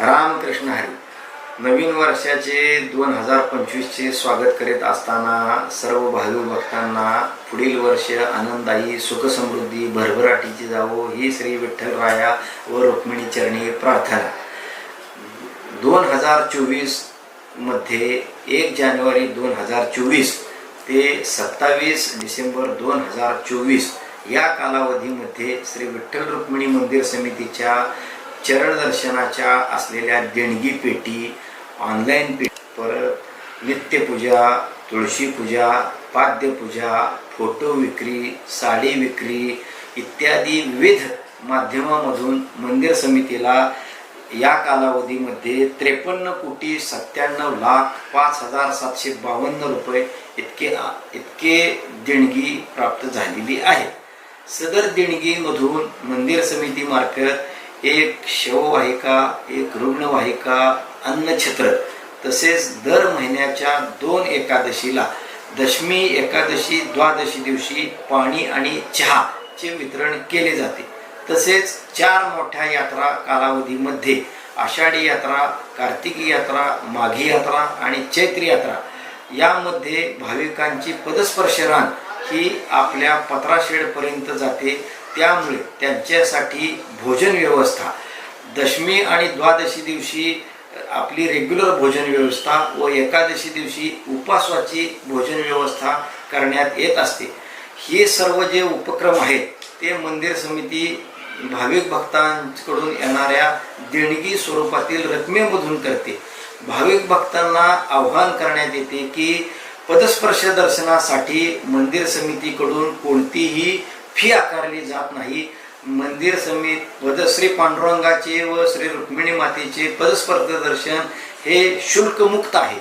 रामकृष्ण हरी. नवीन वर्षाचे दोन हजार पंचवीसचे स्वागत करीत असताना सर्व भाविक भक्तांना पुढील वर्ष आनंदायी सुखसमृद्धी भरभराटीची जावो ही श्री विठ्ठलराया व रुक्मिणी चरणी प्रार्थना. दोन हजार चोवीसमध्ये एक जानेवारी दोन हजार चोवीस ते सत्तावीस डिसेंबर दोन हजार चोवीस या कालावधीमध्ये श्री विठ्ठल रुक्मिणी मंदिर समितीच्या चरण दर्शनाच्या असलेल्या देणगी पेटी ऑनलाईन पेटी परत नित्यपूजा तुळशी पूजा पाद्यपूजा फोटो विक्री साडी विक्री इत्यादी विविध माध्यमामधून मंदिर समितीला या कालावधीमध्ये त्रेपन्न कोटी सत्त्याण्णव लाख पाच हजार सातशे बावन्न रुपये इतके इतके देणगी प्राप्त झालेली आहे. सदर देणगीमधून मंदिर समितीमार्फत एक शववाहिका एक रुग्णवाहिका अन्नछत्र तसेच दर महिन्याच्या दोन एकादशीला दशमी एकादशी द्वादशी दिवशी पाणी आणि चहाचे वितरण केले जाते. तसेच चार मोठ्या यात्रा कालावधीमध्ये आषाढी यात्रा कार्तिकी यात्रा माघी यात्रा आणि चैत्री यात्रा यामध्ये भाविकांची पदस्पर्श रान ही आपल्या पत्राशेडपर्यंत जाते. त्यामुळे त्यांच्यासाठी भोजन व्यवस्था. दशमी आणि द्वादशी दिवशी आपली रेग्युलर भोजन व्यवस्था व एकादशी दिवशी उपासवाची भोजन व्यवस्था करण्यात येत असते. हे सर्व जे उपक्रम आहेत ते मंदिर समिती भाविक भक्तांकडून येणाऱ्या देणगी स्वरूपातील रकमेमधून करते. भाविक भक्तांना आव्हान करण्यात येते की पदस्पर्श दर्शनासाठी मंदिर समितीकडून कोणतीही फी आकारली जात नाही. मंदिर समित पदश्री पांडुरंगाचे व श्री रुक्मिणी मातेचे पदस्पर्ध दर्शन हे शुल्कमुक्त आहे.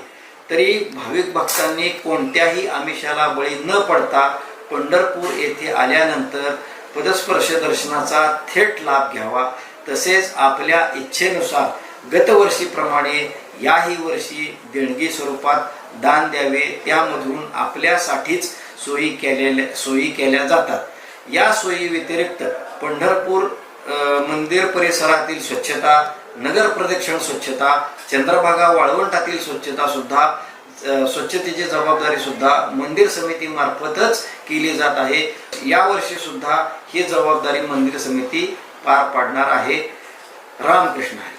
तरी भाविक भक्तांनी कोणत्याही आमिषाला बळी न पडता पंढरपूर येथे आल्यानंतर पदस्पर्श दर्शनाचा थेट लाभ घ्यावा. तसेच आपल्या इच्छेनुसार गतवर्षीप्रमाणे याही वर्षी देणगी स्वरूपात दान द्यावे. त्यामधून आपल्यासाठीच सोयी केलेल्या सोयी केल्या जातात. या सोयी व्यतिरिक्त पंढरपूर मंदिर परिसरातील स्वच्छता नगर प्रदक्षिण स्वच्छता चंद्रभागा वाळवंटातील स्वच्छता सुद्धा स्वच्छतेची जबाबदारी सुद्धा मंदिर समिती मार्फतच केली जात आहे. यावर्षी सुद्धा ही जबाबदारी मंदिर समिती पार पाडणार आहे. रामकृष्ण हरी.